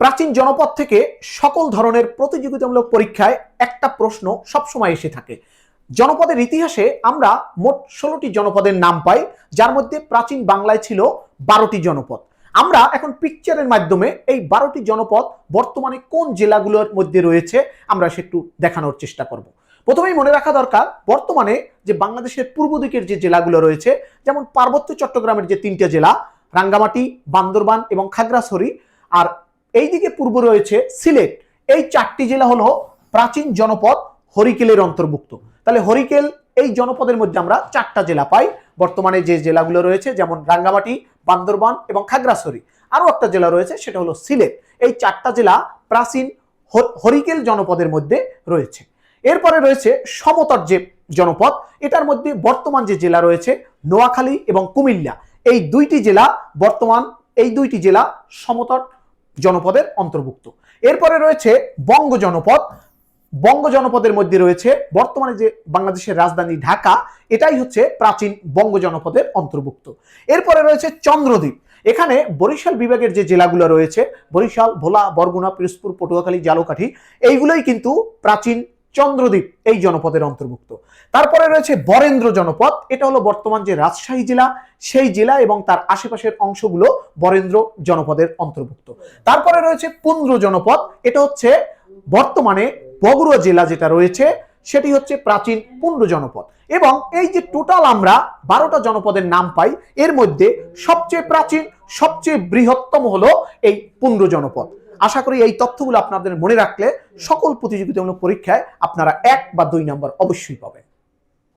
প্রাচীন জনপদ থেকে সকল ধরনের প্রতিযোগিতামূলক পরীক্ষায় একটা প্রশ্ন সবসময় এসে থাকে। জনপদের ইতিহাসে আমরা মোট ষোলোটি জনপদের নাম পাই, যার মধ্যে প্রাচীন বাংলায় ছিল বারোটি জনপদ। আমরা এখন পিকচারের মাধ্যমে এই বারোটি জনপদ বর্তমানে কোন জেলাগুলোর মধ্যে রয়েছে, আমরা সে একটু দেখানোর চেষ্টা করব। প্রথমেই মনে রাখা দরকার, বর্তমানে যে বাংলাদেশের পূর্ব দিকের যে জেলাগুলো রয়েছে, যেমন পার্বত্য চট্টগ্রামের যে তিনটে জেলা, রাঙ্গামাটি, বান্দরবান এবং খাগড়াছড়ি, আর এইদিকে পূর্ব রয়েছে সিলেট। এই চারটি জেলা হলো প্রাচীন জনপদ, হরিকেলের অন্তর্ভুক্ত। তাহলে হরিকেল, এই জনপদের মধ্যে আমরা চারটা জেলা পাই। বর্তমানে যে জেলাগুলো রয়েছে, যেমন রাঙ্গামাটি, বান্দরবান এবং খাগড়াছড়ি। আরও একটা জেলা রয়েছে, সেটা হলো সিলেট। এই চারটা জেলা প্রাচীন হরিকেল জনপদের মধ্যে রয়েছে। এরপরে রয়েছে সমতট যে জনপদ, এটার মধ্যে বর্তমান যে জেলা রয়েছে, নোয়াখালী এবং কুমিল্লা। এই দুইটি জেলা বর্তমান, এই দুইটি জেলা সমতট জনপদের অন্তর্ভুক্ত। এরপরে রয়েছে বঙ্গ জনপদ। বঙ্গ জনপদের মধ্যে রয়েছে বর্তমানে যে বাংলাদেশের রাজধানী ঢাকা, এটাই হচ্ছে প্রাচীন বঙ্গ জনপদের অন্তর্ভুক্ত। এরপরে রয়েছে চন্দ্রদ্বীপ। এখানে বরিশাল বিভাগের যে জেলাগুলো রয়েছে, বরিশাল, ভোলা, বরগুনা, পিরোজপুর, পটুয়াখালী, জালকাঠি, এইগুলোই কিন্তু প্রাচীন চন্দ্রদ্বীপ, এই জনপদের অন্তর্ভুক্ত। তারপরে রয়েছে বরেন্দ্র জনপদ, এটা হলো বর্তমান যে রাজশাহী জেলা, সেই জেলা এবং তার আশেপাশের অংশগুলো বরেন্দ্র জনপদের অন্তর্ভুক্ত। তারপরে রয়েছে পুন্দ্র জনপদ, এটা হচ্ছে বর্তমানে বগুড়া জেলা যেটা রয়েছে, সেটি হচ্ছে প্রাচীন পুন্ড জনপদ। এবং এই যে টোটাল আমরা বারোটা জনপদের নাম পাই, এর মধ্যে সবচেয়ে প্রাচীন, সবচেয়ে বৃহত্তম হলো এই পুন্ড জনপদ। আশা করি এই তথ্যগুলো আপনাদের মনে রাখলে সকল প্রতিযোগিতামূলক পরীক্ষায় আপনারা এক বা দুই নম্বর অবশ্যই পাবেন।